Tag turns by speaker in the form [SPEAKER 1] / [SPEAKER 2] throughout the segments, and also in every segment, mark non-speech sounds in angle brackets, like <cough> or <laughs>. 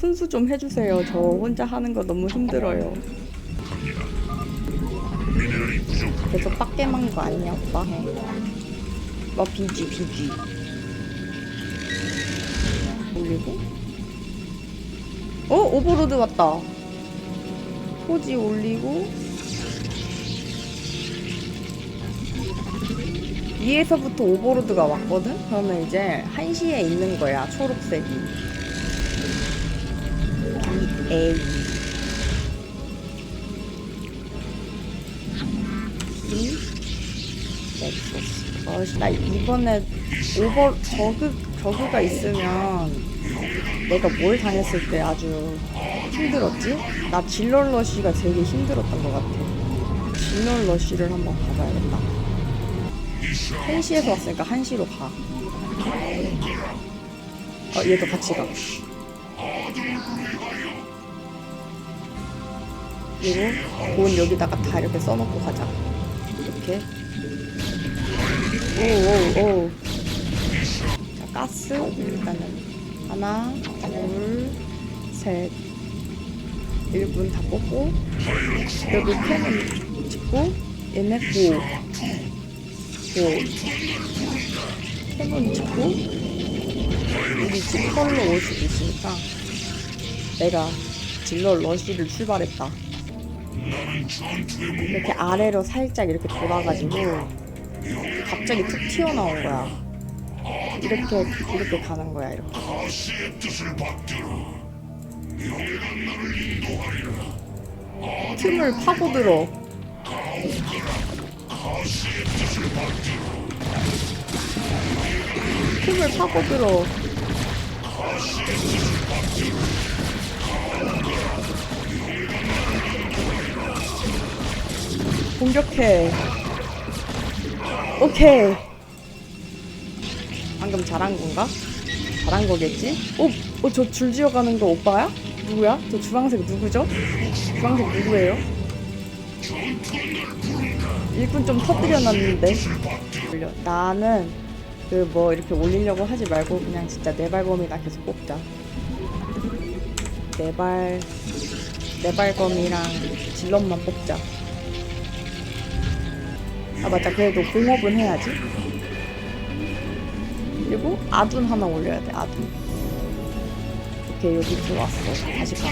[SPEAKER 1] 훈수 좀 해주세요. 저 혼자 하는 거 너무 힘들어요. 계속 빡게만 거 아니야, 오빠? 해. 뭐 비지 비지. 올리고. 어 오버로드 왔다. 포지 올리고. 위에서부터 오버로드가 왔거든? 그러면 이제 1시에 있는 거야, 초록색이. A B 넥서스 어씨 나 이번에 오버 저그 저그가 있으면 내가 뭘 당했을 때 아주 힘들었지? 나 질럴러시가 되게 힘들었던 것 같아. 질럴러시를 한번 가봐야겠다. 1시에서 왔으니까 1시로 가. 어, 얘도 같이 가 그리고 돈 여기다가 다 이렇게 써놓고 가자. 이렇게. 오오오. 자 가스 일단은 하나, 둘, 셋. 1분 다 뽑고 여기 캔은 찍고 얘네 고. 고. 캔은 우리 집 컬러 올 수도 있으니까 내가 질러 러쉬를 출발했다. 이렇게 아래로 살짝 이렇게 돌아가지고 갑자기 툭 튀어나온 거야. 이렇게 이렇게 가는 거야 이렇게. 틈을 파고들어. 틈을 파고들어. 공격해. 오케이. 방금 잘한 건가? 잘한 거겠지? 어, 어, 저 줄 지어가는 거 오빠야? 누구야? 저 주황색 누구죠? 주황색 누구예요? 일꾼 좀 터뜨려놨는데. 나는 그 뭐 이렇게 올리려고 하지 말고 그냥 진짜 네발검이나 계속 뽑자. 네발 네발검이랑 질럿만 뽑자. 아 맞다. 그래도 공업은 해야지. 그리고 아둔 하나 올려야 돼 아둔. 오케이 여기 들어왔어. 다시 가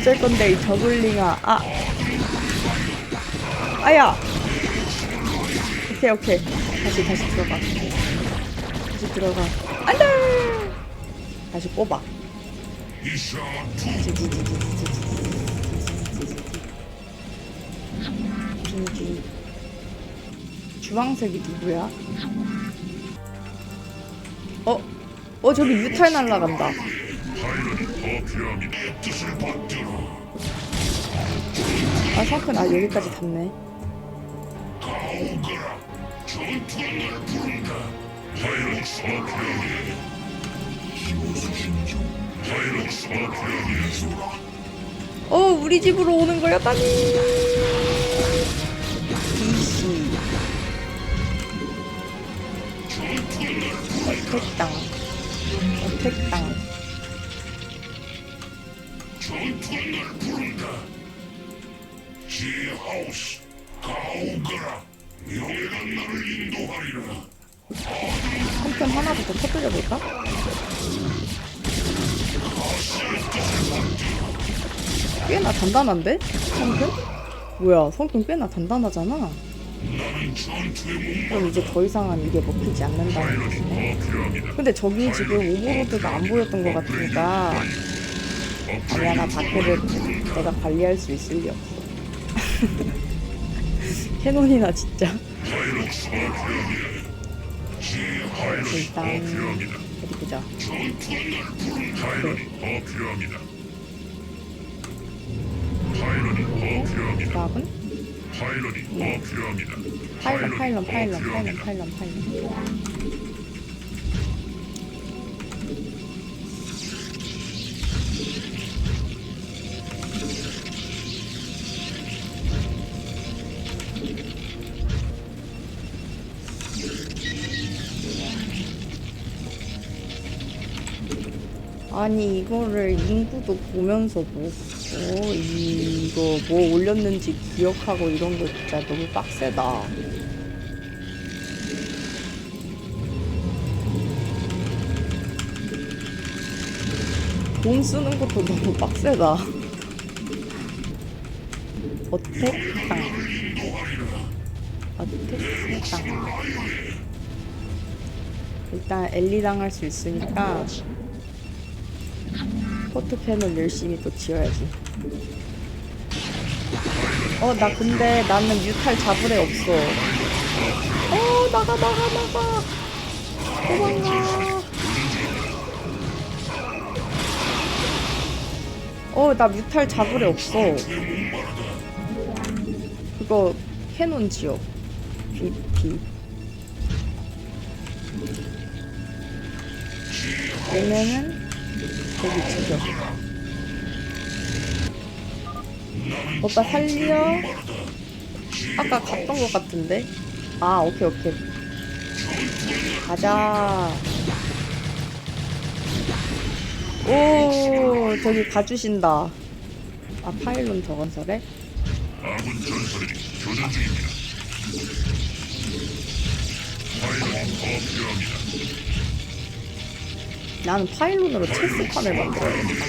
[SPEAKER 1] 어쩔 건데 이 저글링아. 아. 아야. 오케이 오케이. 다시 다시 들어가. 다시 들어가. 안돼. 다시 뽑아. 빈지. 주황색이 누구야? 어? 어 저기 유탈 날라간다. 아 성큰 아 여기까지 닿네. 어 우리 집으로 오는 거였다니. 이씨. 어택당. 어택당. 한편 하나도 더 터뜨려 볼까? 꽤나 단단한데? 성큰? 뭐야 성큰 꽤나 단단하잖아. 그럼 이제 더 이상은 이게 먹히지 것이네 근데 저기 지금 오버로드가 안 보였던 것 같으니까 아니야 나 다크를 내가 관리할 수 있을 리 없어 <laughs> 캐논이나 진짜. 일단 어디 보자.
[SPEAKER 2] 필요합니다.
[SPEAKER 1] 파일런 파일런 파일런 파일런 파일런 파일런 아니 이거를 인구도 보면서 뭐 어, 이거 뭐 올렸는지 기억하고 이런 거 진짜 너무 빡세다. 돈 쓰는 것도 너무 빡세다. 어택 땅. 어택 땅. 일단 엘리 당 할 수 있으니까 포트캔을 열심히 또 지어야지. 어, 나 근데 나는 뮤탈 잡을 애 없어. 어, 나가, 나가, 나가. 도망가. 어, 나 뮤탈 잡을 애 없어. 그거 캐논 지역. BP. 얘네는 여기 지켜. 오빠 살려. 아까 갔던 것 같은데. 아, 오케이, 오케이. 가자. 오, 저기 가주신다. 아, 파일론 저건설에?
[SPEAKER 2] 아군 전설이 교전 중입니다. 파일럿이 더 필요합니다.
[SPEAKER 1] 나는 파일론으로 체스판을 만들어야겠다.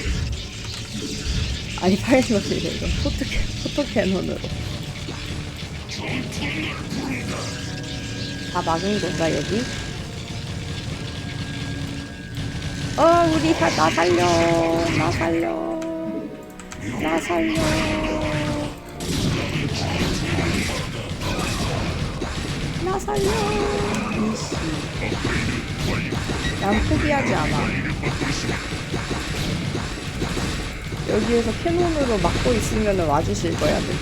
[SPEAKER 1] 아니, 파일론이 이거 포토캐, 포토캐논으로. 다 막은 건가, 여기? 어, 우리 다, 나 살려. 나 살려. 나 살려. 나 살려. 이씨. 난 포기하지 않아. 여기에서 캐논으로 막고 있으면 와주실 거야, 들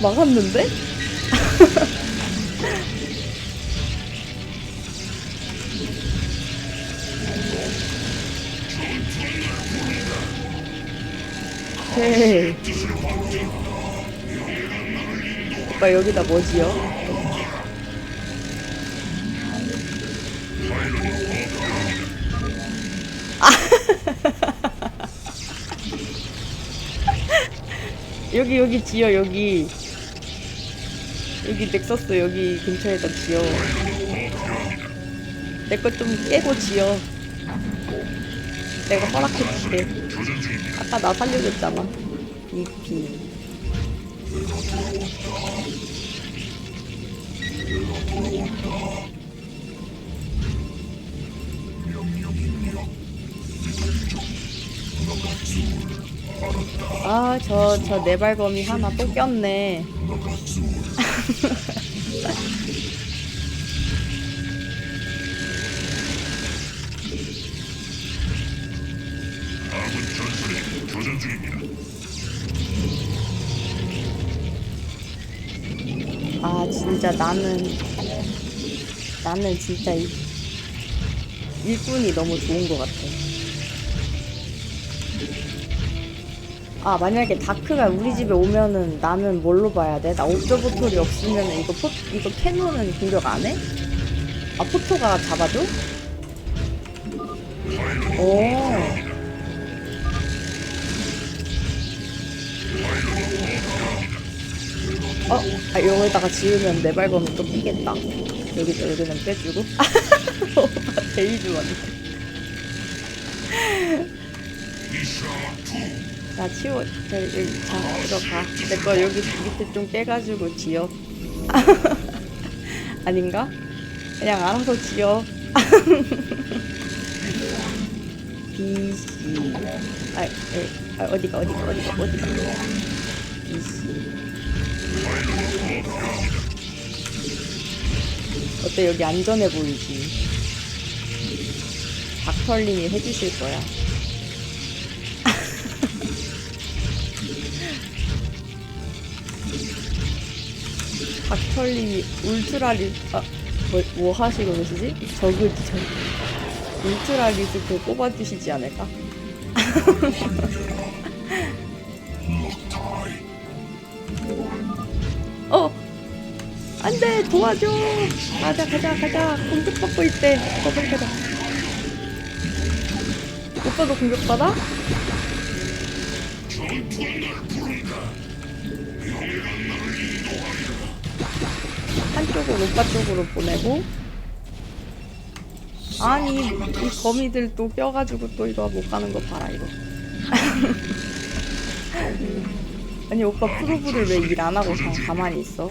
[SPEAKER 1] 막았는데? 헤이. 오빠 여기다 뭐 지어? <laughs> 여기 여기 지어 여기 여기 넥서스 여기 근처에다 지어 내 것 좀 깨고 지어 내가 허락해줄게. 아까 나 살려줬잖아 EP 아, 저, 저 네발검이 하나 또 꼈네.
[SPEAKER 2] 아군 전설이 교전 중입니다.
[SPEAKER 1] 아, 진짜 나는, 나는 진짜 이, 일꾼이 너무 좋은 것 같아. 아, 만약에 다크가 우리 집에 오면은 나는 뭘로 봐야 돼? 나 옵저버털이 없으면 이거 포, 이거 캐논은 공격 안 해? 아, 포토가 잡아줘? 오. 어? 아, 여기다가 지으면 내 발검이 또 끼겠다. 여기도 여기는 빼주고. <laughs> 오빠 제일 좋아하네. 자, 치워. 자, 여기, 자, 들어가. 내 거 여기 밑에 좀 깨가지고 지어. <laughs> 아닌가? 그냥 알아서 지어. <laughs> BC. 아, 에, 아, 어디가, 어디가, 어디가, 어디가. BC. 어때, 여기 안전해 보이지? 닥털님이 해주실 거야. 닥털님이 울트라리 아, 뭐, 뭐 하시고 계시지? 저그 저 울트라 리스크 뽑아주시지 않을까? <laughs> 어! 안돼 도와줘! 가자 가자 가자 공격받고 있대 어 빨리 가자 오빠도 공격받아? 한쪽을 오빠 쪽으로 보내고 아니 이 거미들 또 껴가지고 또 이거 못 가는 거 봐라 이거 <laughs> 아니 오빠 프로브를 왜 일 안 하고 그냥 가만히 있어?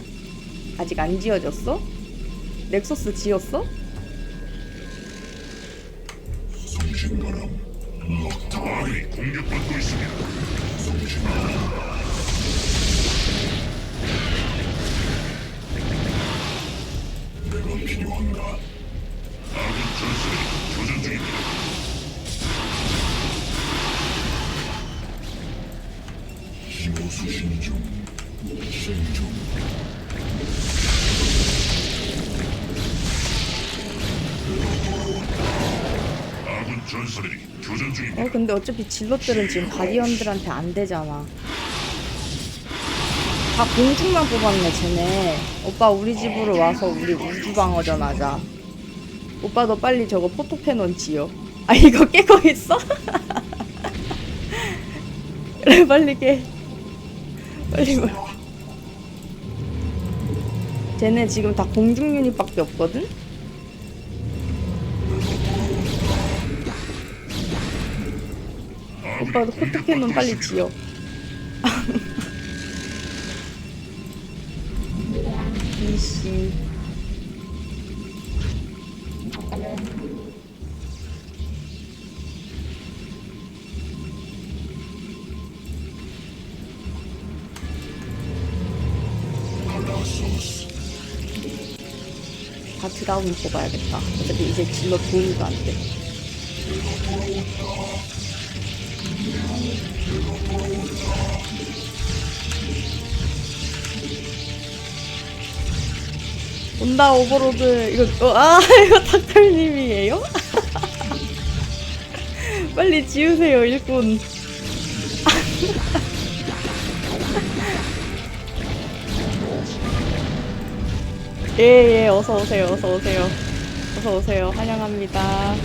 [SPEAKER 1] 아직 안 지어졌어? 넥서스 지었어?
[SPEAKER 2] 아군이 공격받고 있습니다. 아군 전설이 교전 중입니다. 신호수 신 중. 생중. 아군 전설이 교전 중입니다.
[SPEAKER 1] 어 근데 어차피 질럿들은 지금 가디언들한테 안 되잖아 다 공중만 뽑았네 쟤네 오빠 우리 집으로 와서 우리 우주방어전 하자 오빠도 빨리 저거 포토캐논 지어 아 이거 <laughs> 깨고 있어? <laughs> 그래 빨리 깨 빨리 빨리 쟤네 지금 다 공중 유닛밖에 없거든? 오빠도 포토캐논 빨리 지어. 이씨. 다 드라운 뽑아야겠다. 어차피 이제 질러 도움도 안 돼. 온다 오버로드 이거 어, 아 <laughs> 이거 닥터님이에요? <laughs> 빨리 지우세요 일꾼. 예예 <laughs> 어서 오세요 어서 오세요. 어서 오세요. 환영합니다.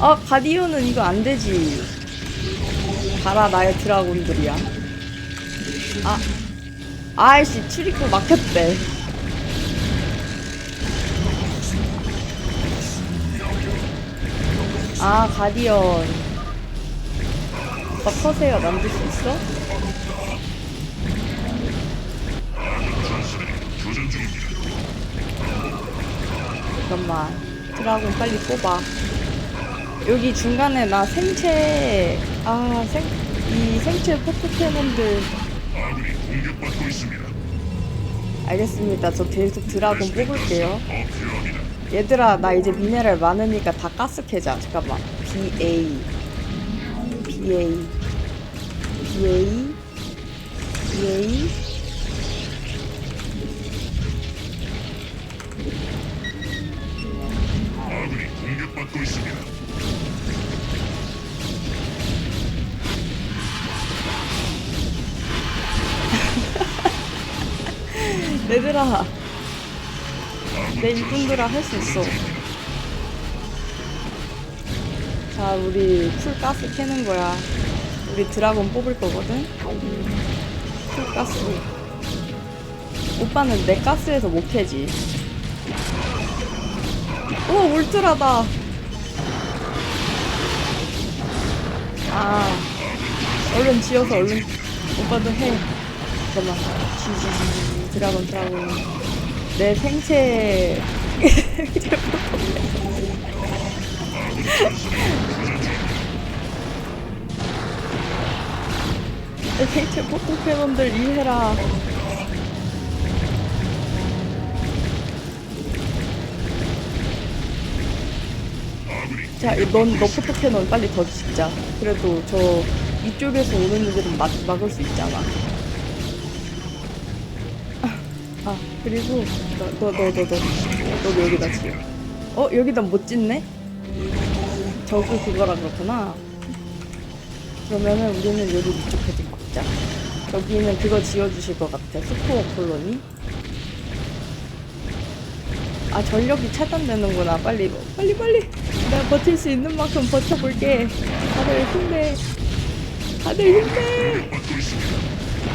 [SPEAKER 1] 아 가디언은 이거 안 되지. 가라 나의 드라곤들이야. 아 아이씨 출입구 막혔대. 아 가디언. 오빠 커세요. 만들 수 있어? 잠깐만. 드라곤 빨리 뽑아. 여기 중간에 나 생체 아 생 이 생체 포토캐논들.
[SPEAKER 2] 아군이 공격받고 있습니다.
[SPEAKER 1] 알겠습니다. 저 계속 드라곤 뽑을게요.
[SPEAKER 2] 더 필요합니다.
[SPEAKER 1] 얘들아 나 이제 미네랄 많으니까 다 가스 캐자. 잠깐만. BA BA BA BA
[SPEAKER 2] 아군이 공격받고 있습니다.
[SPEAKER 1] 얘들아 내 일꾼들아 할 수 있어. 자 우리 풀 가스 캐는 거야. 우리 드라곤 뽑을 거거든? 풀 가스. 오빠는 내 가스에서 못 캐지. 오 울트라다. 아 얼른 지어서 얼른 오빠도 해. 잠깐만. 지지지 드라곤 드라곤. 내 생체 <laughs> 내 생체 포토캐논들 이해라. 자, 넌, 너 포토캐논 빨리 더 짓자. 그래도 저 이쪽에서 오는 애들은 막, 막을 수 있잖아. 그리고 너, 너, 너, 너, 너, 너도 여기다 지어. 어, 여기다 못 짓네? 저그 그거라 그렇구나. 그러면은 우리는 여기 이쪽에 좀 막자. 여기는 그거 지어주실 것 같아. 스포어 콜로니. 아 전력이 차단되는구나 빨리 빨리 빨리 내가 버틸 수 있는 만큼 버텨볼게 다들 힘내 다들 힘내.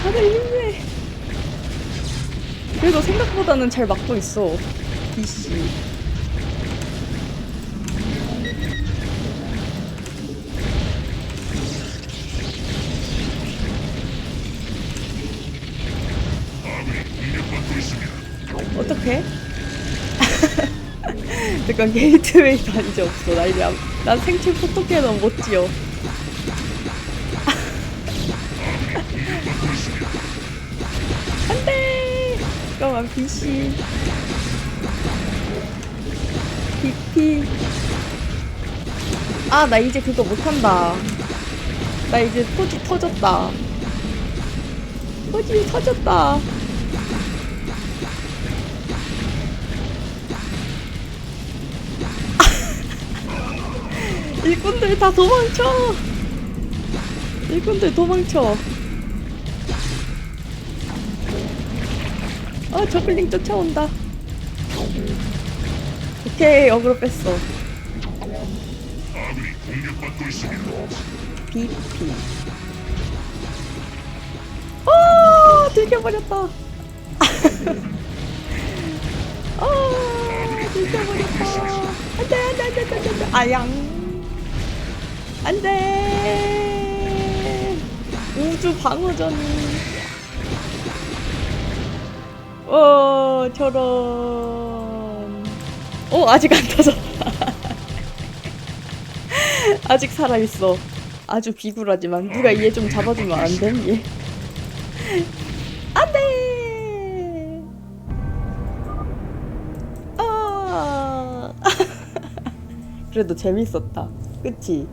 [SPEAKER 1] 다들 힘내 그래도 생각보다는 잘 막고 있어 이씨. 어떡해? <laughs> 잠깐 게이트웨이 단지 없어 나 이제 안- 난 생체 포토캐논 못 지어. 안돼 잠깐만 BC BP 아 나 이제 그거 못한다. 나 이제 포지 터졌다. 포지 터졌다. <laughs> 일꾼들 다 도망쳐. 일꾼들 도망쳐 아 저글링 쫓아온다. 오케이 어그로 뺐어.
[SPEAKER 2] 공격받고 있습니다.
[SPEAKER 1] BP 아 들켜버렸다. 아 들켜버렸다. 안돼 안돼 안돼 안돼 안돼. 아양. 안돼. 우주 방어전 어 저런. 어 아직 안 터졌다. <laughs> 아직 살아있어. 아주 비굴하지만 누가 얘 좀 잡아주면 안 돼? 얘. 안돼! 아. <laughs> 그래도 재밌었다. 그치